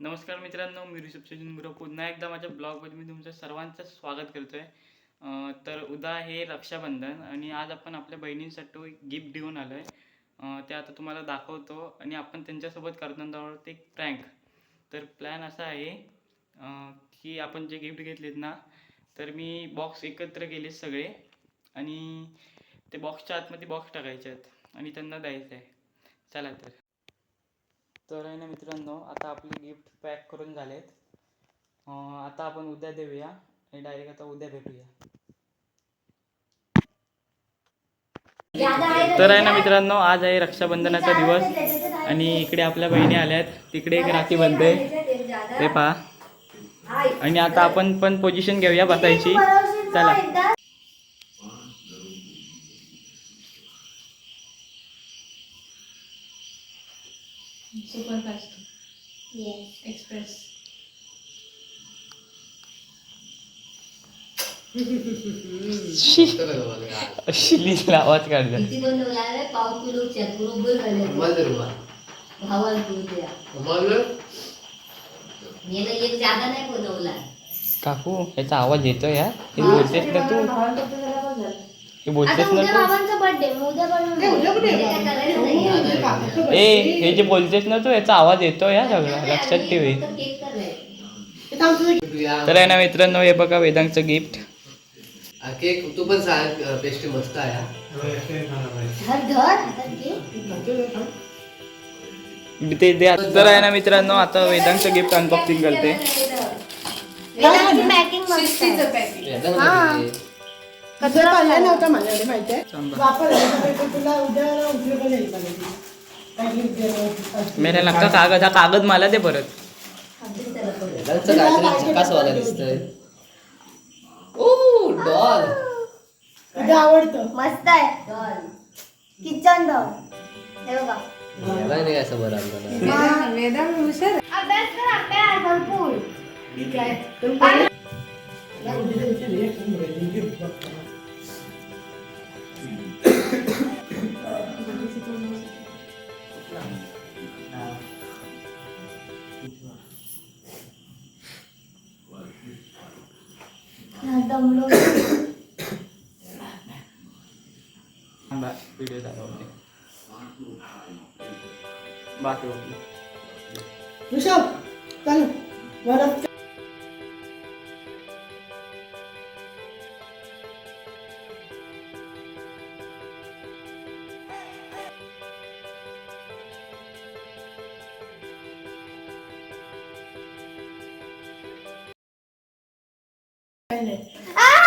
नमस्कार मित्रांनो मी ऋषभ सचिन गुरु पुन्हा एकदा माझ्या ब्लॉगमध्ये मी तुमचं सर्वांचं स्वागत करतोय. आहे तर उद्या हे रक्षाबंधन आणि आज आपण आपल्या बहिणींसाठी गिफ्ट घेऊन आलो आहे ते आता तुम्हाला दाखवतो आणि आपण त्यांच्यासोबत करणार आहोत एक प्रँक तर प्लॅन असा आहे की आपण जे गिफ्ट घेतलेत ना तर मी बॉक्स एकत्र केले सगळे आणि ते बॉक्सच्या आतमध्ये बॉक्स टाकायचे आहेत आणि त्यांना द्यायचं आहे चला तर. तर आहे ना मित्रांनो आता आपले गिफ्ट पॅक करून झालेत. आता आपण उद्या देऊया आणि डायरेक्ट आता उद्या भेटूया. तर आहे ना मित्रांनो आज आहे रक्षाबंधनाचा दिवस आणि इकडे आपल्या बहिणी आल्यात. तिकडे एक राखी बनते. ते पहा. आणि आता आपण पण पोझिशन घेऊया बसायची. चला. सुपरफास्ट एक्सप्रेस अशी लीला आवाज काढला किती बनवला रे पाव किलोच्या बरोबर झाले भावाला तू द्या मी एक जागा नाही बनवला काकू याचा आवाज येतोय या बोलतेस ना तू हे बोलतेस ना तू? ए हे जे बोलतेस ना तू याचा आवाज येतोय या सगळा. लक्षात ठेवी तर आहे ना मित्रांनो हे बघा वेदांगचं गिफ्ट केक तू पण सांग पेस्ट्री मस्त आहे हा. ते द्या तर आहे ना मित्रांनो आता वेदांगचं गिफ्ट अनबॉक्सिंग करते. कचरा पाहिला नव्हता माझ्याकडे. वापर तुला उपयोग पाहिजे मेरे लागता कागद हा कागद मला दे परत. दिसतंय. Oh doll. तुझं आवडतं. मस्त आहे. Kitchen doll. हे बघा. अभ्यास कर अभ्यास. भरपूर. हा, दमलो थांबा व्हिडिओ दाखवते बाकी ओके. ऋषभ चल वरच आतमध्ये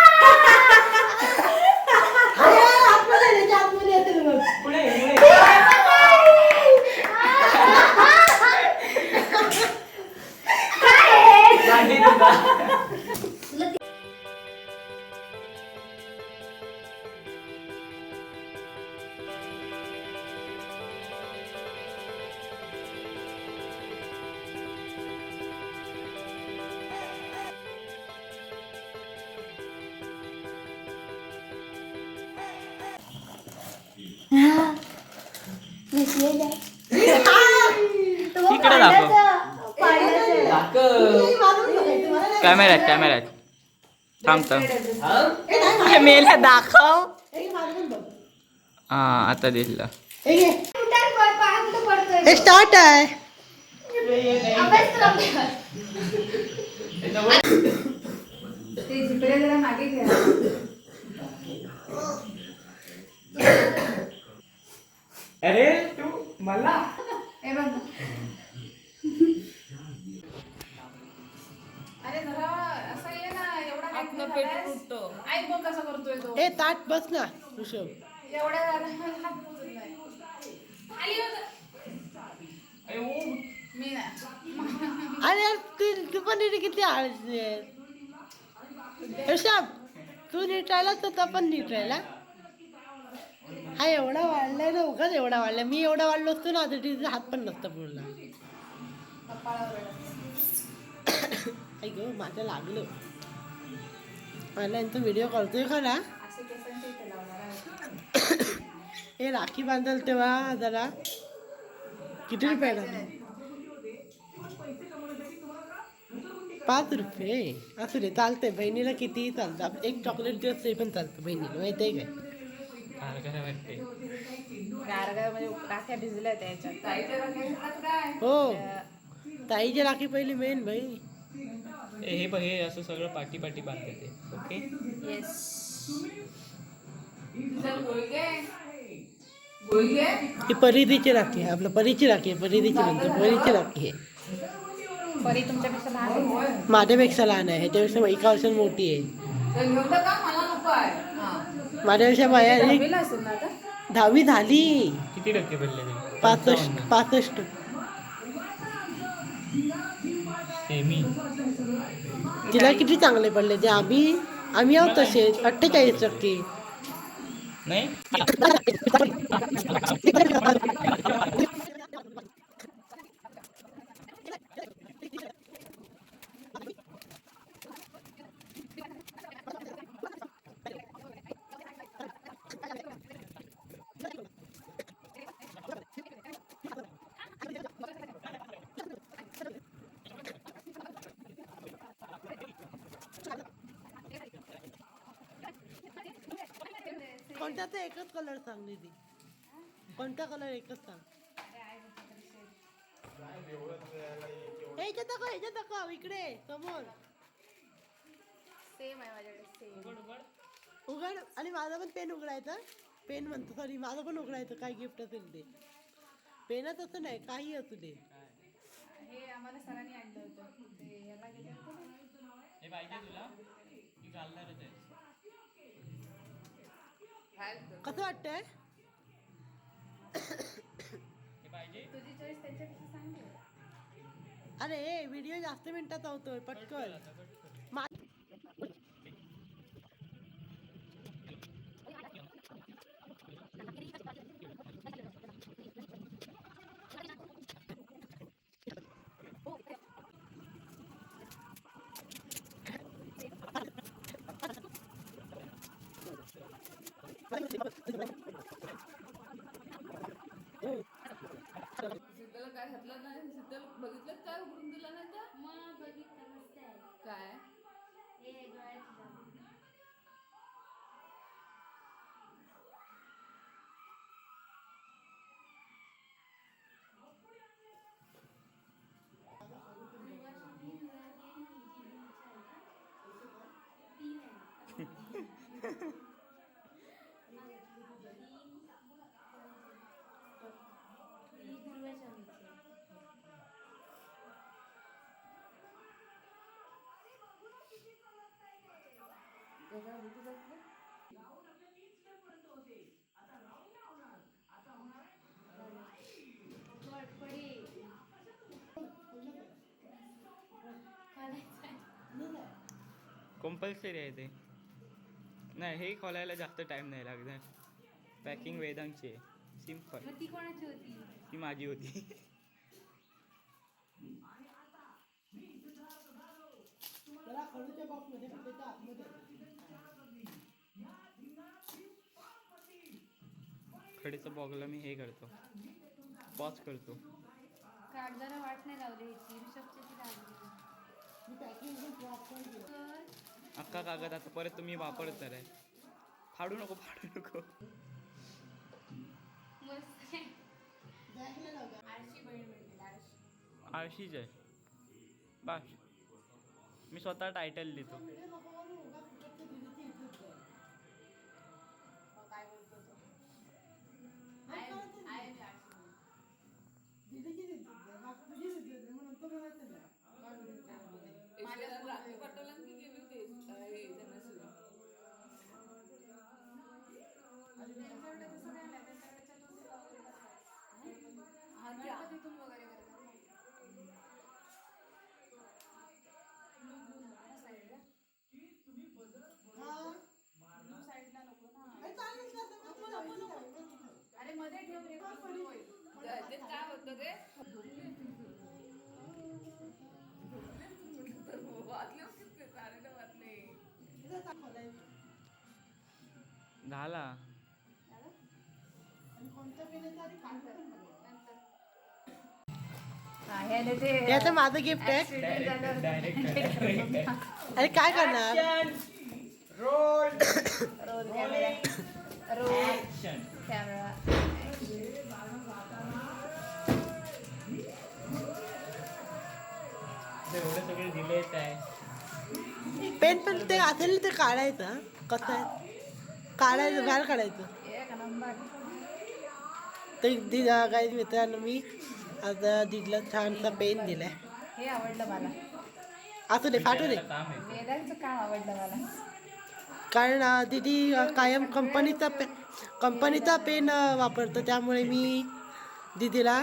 तिकडे दाखव. कॅमेऱ्यात कॅमेऱ्यात थांब थांब. मेल्या दाखव. हा आता दिसलं. स्टार्ट आहे. ते झिपडे जरा मागे घ्या. ना अरे यार, तू तू पण इथे किती आळशी आहे. ऋषभ तू नीट राहिला तर तो पण नीट राहिला. हा एवढा वाढलाय ना उगाच एवढा वाढलाय. मी एवढा वाढलो असतो ना तर तिचा हात पण नसता पुरला ऐक माझं लागलं. मला यांचा व्हिडिओ करतोय खरा हे राखी बांधल तेव्हा जरा। किती रुपये पाच रुपये असू दे चालतंय बहिणीला कितीही चालतं एक चॉकलेट दिवस ते पण चालतं बहिणीला माहिती आहे काय हो ताईची राखी पहिली मेन भाई। ए, हे बघ हे असं सगळं पाठी पाठी बांधते ते ओके? येस ही परिधीची राखी आहे आपलं परीची राखी आहे परिधीची म्हणतो परीची राखी आहे. परी तुमच्यापेक्षा लहान आहे. माझ्यापेक्षा लहान आहे ह्याच्यापेक्षा एका वर्षात मोठी आहे. हा. माझ्यापेक्षा आता? दहावी झाली. किती टक्के पडले पासष्ट पासष्ट. सेमी. तिला किती चांगले पडले ते? आम्ही आम्ही आहोत तसेच अठ्ठेचाळीस टक्के. नाही? कोणता तर एकच कलर सांग दीदी कोणता कलर एकच सांग. ह्याच्यात दाखव ह्याच्यात दाखव इकडे समोर. सेम आहे माझ्याकडे सेम उघड आणि माझा पण पेन उघडायचा. पेन म्हणतो सॉरी माझं पण उघडायचं काय गिफ्ट असेल ते. पेनच असं नाही काही असू दे. हे आम्हाला सरांनी आणलं होतं. ते याला गेले होते. ना. हे पाहिजे तुला. कसं वाटतंय? तुझी चॉईस त्यांच्यापेक्षा सांग ना. अरे व्हिडिओ जास्त मिनिटाचा होतोय पटकन. मा- उघडून दिला नाही तर मग बघितलं मस्त आहे काय हे डोळ्याची जादू. ही खालायचं. कंपल्सरी आहे ते. नाही हे खोलायला जास्त टाइम नाही लागणार. पॅकिंग वेदांची आहे. सिंपल ती कोणाची होती? ती माझी होती. जरा खडूच्या बॉक्समध्ये त्याच्या आतमध्ये. खडीचं बॉगला मी हे करतो. पॉज करतो. कागदाला वाट नाही लावली. अख्खा कागद आता परत तुम्ही वापरत आहे फाडू नको फाडू नको. आळशीच आहे. बस. मी स्वतः टायटल देतो मग काय बोलतो तो आहे आहे मी आठशे माझ्या राखी पाठवला की गेली होती हे धनश्री त्यांच्याकडे तसं काय नाही त्यांच्याकडे चतुर्थी वगैरे करतात. हा, त्या- गणपतीतून वगैरे करतात त्या साईडला ब्लू साईडला नको ना अरे मध्ये ठेव रे ब्लू होईल ते काय होतं रे वाचले किती सारे ना वाचले झाला. हे आता माझं गिफ्ट आहे. अरे काय करणार? रोल रोल कॅमेरा एवढं सगळे दिलेच आहे पेन पण ते असेल ते काढायचं हं? कसं आहे? काढायचं बाहेर काढायचं. एक नंबर तर दि काही मित्रांनो मी आता दिदीला छानसा पेन दिलाय. हे आवडलं मला. असू दे फाटू दे. काम आहे. वेदांचं काम आवडलं मला. कारण दीदी कायम कंपनीचा पे कंपनीचा पेन वापरतो. त्यामुळे मी दीदीला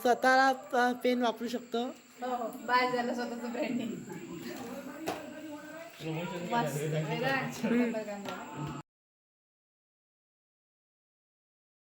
स्वतःला पेन वापरू शकतो. हो हो. बाय झालं स्वतःचं ब्रँडिंग मस्त.